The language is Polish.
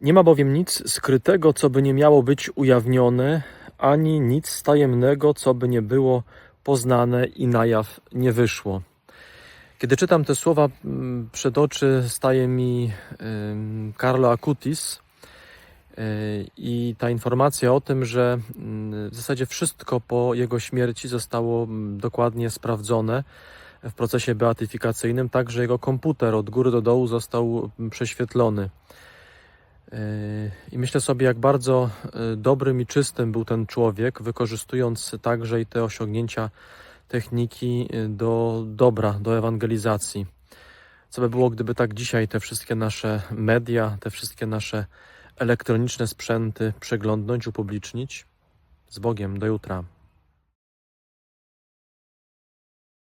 Nie ma bowiem nic skrytego, co by nie miało być ujawnione, ani nic tajemnego, co by nie było poznane i na jaw nie wyszło. Kiedy czytam te słowa, mm, przed oczy staje mi Carlo Acutis yy, i ta informacja o tym, że mm, w zasadzie wszystko po jego śmierci zostało mm, dokładnie sprawdzone w procesie beatyfikacyjnym, tak że jego komputer od góry do dołu został prześwietlony. I myślę sobie, jak bardzo yy, dobrym i czystym był ten człowiek, wykorzystując także i te osiągnięcia techniki yy, do dobra, do ewangelizacji. Co by było, gdyby tak dzisiaj te wszystkie nasze media, te wszystkie nasze elektroniczne sprzęty przeglądnąć, upublicznić? Z Bogiem, do jutra.